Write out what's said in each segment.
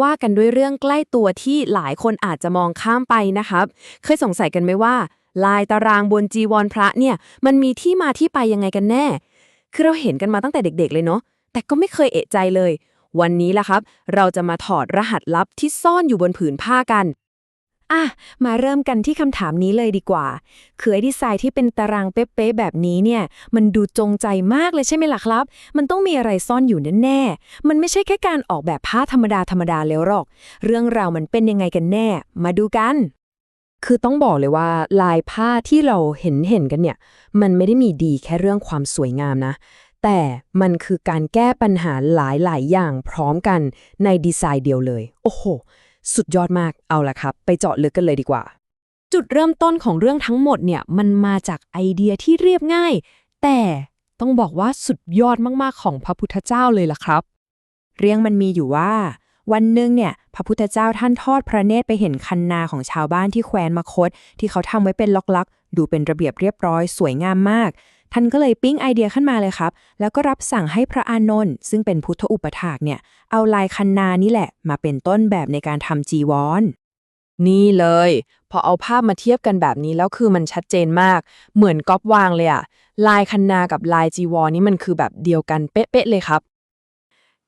ว่ากันด้วยเรื่องใกล้ตัวที่หลายคนอาจจะมองข้ามไปนะครับ เคยสงสัยกันไหมว่า ลายตารางบนจีวรพระเนี่ยมันมีที่มาที่ไปยังไงกันแน่ คือเราเห็นกันมาตั้งแต่เด็ก ๆ เลยเนาะแต่ก็ไม่เคยเอะใจเลย วันนี้ล่ะครับ เราจะมาถอดรหัสลับที่ซ่อนอยู่บนผืนผ้ากัน อะ มาเริ่มกันที่คำถามนี้เลยดีกว่า คือไอ้ดีไซน์ที่เป็นตารางเป๊ะๆแบบนี้เนี่ย มันดูจงใจมากเลยใช่ไหมล่ะครับ มันต้องมีอะไรซ่อนอยู่แน่ๆ มันไม่ใช่แค่การออกแบบผ้าธรรมดาธรรมดาแล้วหรอก เรื่องราวมันเป็นยังไงกันแน่ มาดูกัน คือต้องบอกเลยว่าลายผ้าที่เราเห็นเห็นกันเนี่ย มันไม่ได้มีดีแค่เรื่องความสวยงามนะ แต่มันคือการแก้ปัญหาหลายๆ อย่างพร้อมกันในดีไซน์เดียวเลย โอ้โห สุดยอดมากเอาละครับ ไปเจาะลึกกันเลยดีกว่า จุดเริ่มต้นของเรื่องทั้งหมดเนี่ยมันมาจากไอเดียที่เรียบง่าย แต่ต้องบอกว่าสุดยอดมากๆของพระพุทธเจ้าเลยล่ะครับ เรื่องมันมีอยู่ว่า วันหนึ่งเนี่ยพระพุทธเจ้าท่านทอดพระเนตรไปเห็นคันนาของชาวบ้านที่แคว้นมคต ที่เขาทำไว้เป็นล็อกๆดูเป็นระเบียบเรียบร้อยสวยงามมาก ท่านก็เลยปิ้งไอเดียขึ้นมาเลยครับ แล้วก็รับสั่งให้พระอานนท์ซึ่งเป็นพุทธอุปถากเนี่ย เอาลายคันนานี่แหละ มาเป็นต้นแบบในการทำจีวร นี่เลย พอเอาภาพมาเทียบกันแบบนี้แล้วคือมันชัดเจนมาก เหมือนก๊อปวางเลยอะลายคันนากับลายจีวรนี่มันคือแบบเดียวกันเป๊ะๆเลยครับ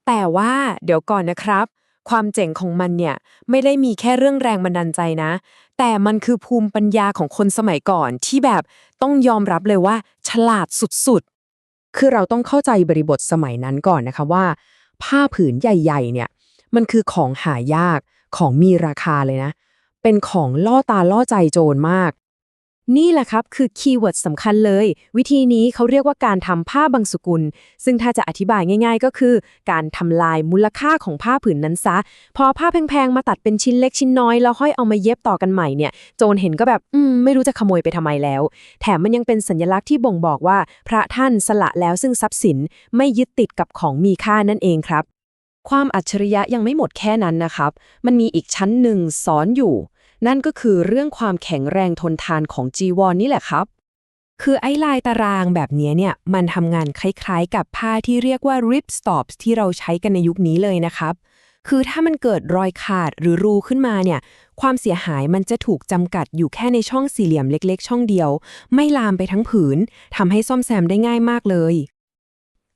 แต่ว่าเดี๋ยวก่อนนะครับ ความเจ๋งของมันเนี่ยไม่ได้มีแค่เรื่องแรงบันดาลใจนะ แต่มันคือภูมิปัญญาของคนสมัยก่อนที่แบบต้องยอมรับเลยว่า ฉลาดสุดๆ คือเราต้องเข้าใจบริบทสมัยนั้นก่อนนะคะว่า ผ้าผืนใหญ่ ๆ เนี่ย มันคือของหายากของมีราคาเลยนะ เป็นของล่อตาล่อใจโจรมาก นี่แหละครับคือคีย์เวิร์ดสำคัญเลย วิธีนี้เขาเรียกว่าการทำผ้าบางสกุล ซึ่งถ้าจะอธิบายง่าย ๆ ก็คือ การทำลายมูลค่าของผ้าผืนนั้นซะ พอผ้าแพงๆ มาตัดเป็นชิ้นเล็กชิ้นน้อย แล้วค่อยเอามาเย็บต่อกันใหม่เนี่ย โจรเห็นก็แบบ อืม ไม่รู้จะขโมยไปทำไมแล้ว แถมมันยังเป็นสัญลักษณ์ที่บ่งบอกว่า พระท่านสละแล้วซึ่งทรัพย์สินไม่ยึดติดกับของมีค่านั่นเองครับ ความอัจฉริยะยังไม่หมดแค่นั้นนะครับ มันมีอีกชั้นหนึ่งซ้อนอยู่ นั่นก็คือเรื่องความแข็งแรงทนทานของจีวรนนี่แหละครับ คือไอ้ลายตารางแบบนี้เนี่ย มันทำงานคล้ายๆ กับผ้าที่เรียกว่า rip stops ที่เราใช้กันในยุคนี้เลยนะครับ คือถ้ามันเกิดรอยขาดหรือรูขึ้นมาเนี่ย ความเสียหายมันจะถูกจำกัดอยู่แค่ในช่องสี่เหลี่ยมเล็กๆ ช่องเดียว ไม่ลามไปทั้งผืนทำให้ซ่อมแซมได้ง่ายมากเลย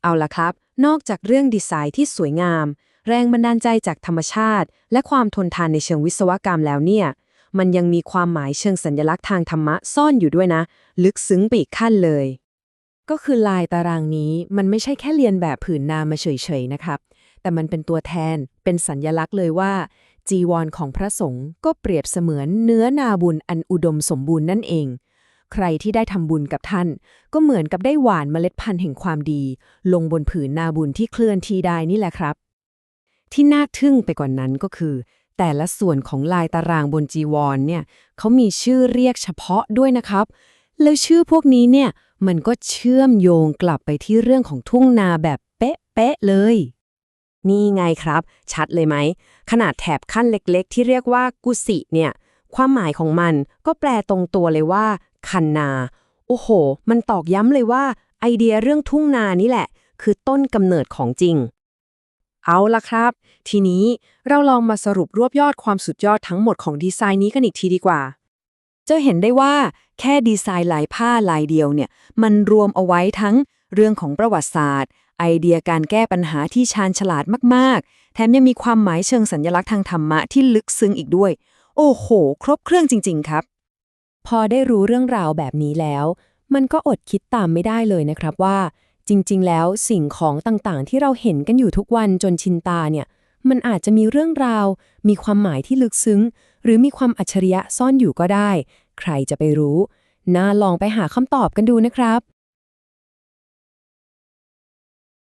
เอาละครับ นอกจากเรื่องดีไซน์ที่สวยงาม แรงบันดาลใจจากธรรมชาติ และความทนทานในเชิงวิศวกรรมแล้วเนี่ย มันยังมีความหมายเชิงสัญลักษณ์ทางธรรมะซ่อนอยู่ด้วยนะ ลึกซึ้งไปอีกขั้นเลย ก็คือลายตารางนี้มันไม่ใช่แค่เรียนแบบผืนนามาเฉยๆนะครับ แต่มันเป็นตัวแทนเป็นสัญลักษณ์เลยว่า จีวรของพระสงฆ์ก็เปรียบเสมือนเนื้อนาบุญอันอุดมสมบูรณ์นั่นเอง ใครที่ได้ทำบุญกับท่าน ก็เหมือนกับได้หวานเมล็ดพันธุ์แห่งความดี ลงบนผืนนาบุญที่เคลื่อนที่ได้นี่แหละครับที่น่าทึ่งไปกว่านั้นก็คือ แต่ละส่วนของลายตารางบนจีวรเนี่ยเขามีชื่อเรียกเฉพาะด้วยนะครับ แล้วชื่อพวกนี้เนี่ยมันก็เชื่อมโยงกลับไปที่เรื่องของทุ่งนาแบบเป๊ะๆเลย นี่ไงครับ ชัดเลยไหม ขนาดแถบขั้นเล็กๆ ที่เรียกว่ากุสิเนี่ยความหมายของมันก็แปลตรงตัวเลยว่า คันนา โอ้โห มันตอกย้ำเลยว่า ไอเดียเรื่องทุ่งนานี่แหละ คือต้นกำเนิดของจริง เอาละครับ ทีนี้เราลองมาสรุปรวบยอดความสุดยอดทั้งหมดของดีไซน์นี้กันอีกทีดีกว่า จะเห็นได้ว่าแค่ดีไซน์ลายผ้าลายเดียวเนี่ย มันรวมเอาไว้ทั้งเรื่องของประวัติศาสตร์ ไอเดียการแก้ปัญหาที่ชาญฉลาดมากๆ แถมยังมีความหมายเชิงสัญลักษณ์ทางธรรมะที่ลึกซึ้งอีกด้วย โอ้โห ครบเครื่องจริง ๆ ครับ พอได้รู้เรื่องราวแบบนี้แล้ว มันก็อดคิดตามไม่ได้เลยนะครับว่า จริง ๆ แล้วสิ่งของต่างๆ ที่เราเห็นกันอยู่ทุกวันจนชินตาเนี่ย มันอาจจะมีเรื่องราว มีความหมายที่ลึกซึ้ง หรือมีความอัจฉริยะซ่อนอยู่ก็ได้ ใครจะไปรู้ น่าลองไปหาคำตอบกันดูนะครับ